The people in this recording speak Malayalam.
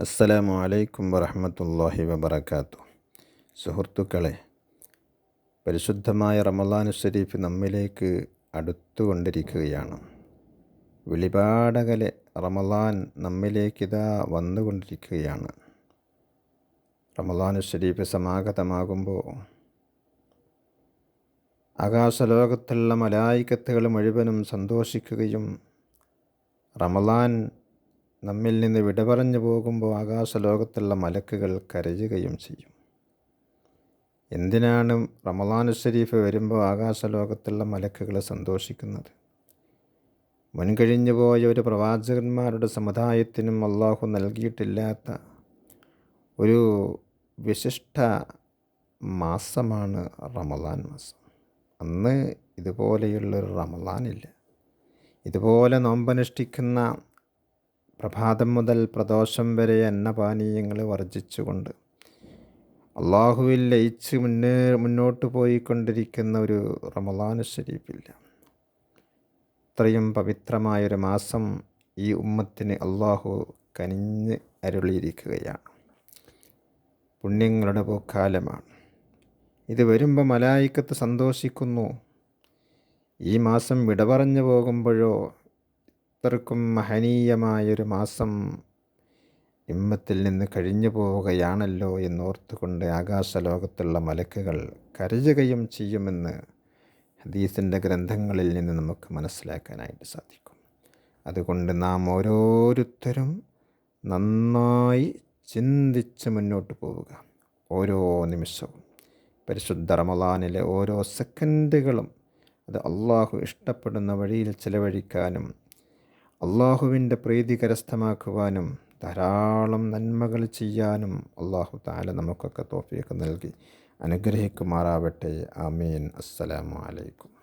അസ്സലാമു അലൈക്കും വറഹമത്തല്ലാഹി വബർക്കാത്തു സുഹൃത്തുക്കളെ പരിശുദ്ധമായ റമളാൻ ഷരീഫ് നമ്മിലേക്ക് അടുത്തുകൊണ്ടിരിക്കുകയാണ്. വിളിപാടകലെ റമലാൻ നമ്മിലേക്കിതാ വന്നുകൊണ്ടിരിക്കുകയാണ്. റമളാൻ ഷരീഫ് സമാഗതമാകുമ്പോൾ ആകാശലോകത്തുള്ള മലായിക്കത്തുകൾ മുഴുവനും സന്തോഷിക്കുകയും റമലാൻ നമ്മിൽ നിന്ന് വിട പറഞ്ഞു പോകുമ്പോൾ ആകാശലോകത്തുള്ള മലക്കുകൾ കരയുകയും ചെയ്യും. എന്തിനാണ് റമദാൻ ഷരീഫ് വരുമ്പോൾ ആകാശലോകത്തുള്ള മലക്കുകൾ സന്തോഷിക്കുന്നത്? മുൻകഴിഞ്ഞു പോയ ഒരു പ്രവാചകന്മാരുടെ സമുദായത്തിനും അള്ളാഹു നൽകിയിട്ടില്ലാത്ത ഒരു വിശിഷ്ട മാസമാണ് റമദാൻ മാസം. അന്ന് ഇതുപോലെയുള്ളൊരു റമദാനില്ല. ഇതുപോലെ നോമ്പനുഷ്ഠിക്കുന്ന പ്രഭാതം മുതൽ പ്രദോഷം വരെ അന്നപാനീയങ്ങൾ വർജിച്ചുകൊണ്ട് അള്ളാഹുവിൽ ലയിച്ച് മുന്നേ മുന്നോട്ട് പോയിക്കൊണ്ടിരിക്കുന്ന ഒരു റമദാന ഷരീഫില്ല ഇത്രയും പവിത്രമായൊരു മാസം ഈ ഉമ്മത്തിന് അള്ളാഹു കനിഞ്ഞ് അരുളിയിരിക്കുകയാണ്. പുണ്യങ്ങളുടെ പൂക്കാലമാണ്. ഇത് വരുമ്പോൾ മലായിക്കത്ത് സന്തോഷിക്കുന്നു. ഈ മാസം വിടപറഞ്ഞു പോകുമ്പോഴോ അത്രക്കും മഹനീയമായൊരു മാസം ഇമ്മത്തിൽ നിന്ന് കഴിഞ്ഞു പോവുകയാണല്ലോ എന്നോർത്തുകൊണ്ട് ആകാശലോകത്തുള്ള മലക്കുകൾ കരയുകയും ചെയ്യുമെന്ന് ഹദീസിന്റെ ഗ്രന്ഥങ്ങളിൽ നിന്ന് നമുക്ക് മനസ്സിലാക്കാനായിട്ട് സാധിക്കും. അതുകൊണ്ട് നാം ഓരോരുത്തരും നന്നായി ചിന്തിച്ച് മുന്നോട്ട് പോവുക. ഓരോ നിമിഷവും പരിശുദ്ധ റമലാനിലെ ഓരോ സെക്കൻഡുകളും അത് അള്ളാഹു ഇഷ്ടപ്പെടുന്ന വഴിയിൽ ചിലവഴിക്കാനും അള്ളാഹുവിന്റെ പ്രീതി കരസ്ഥമാക്കുവാനും ധാരാളം നന്മകൾ ചെയ്യാനും അള്ളാഹു താല നമുക്കൊക്കെ തോഫിയൊക്കെ നൽകി അനുഗ്രഹിക്കുമാറാവട്ടെ. ആമീൻ. അസ്സലാമു അലൈക്കും.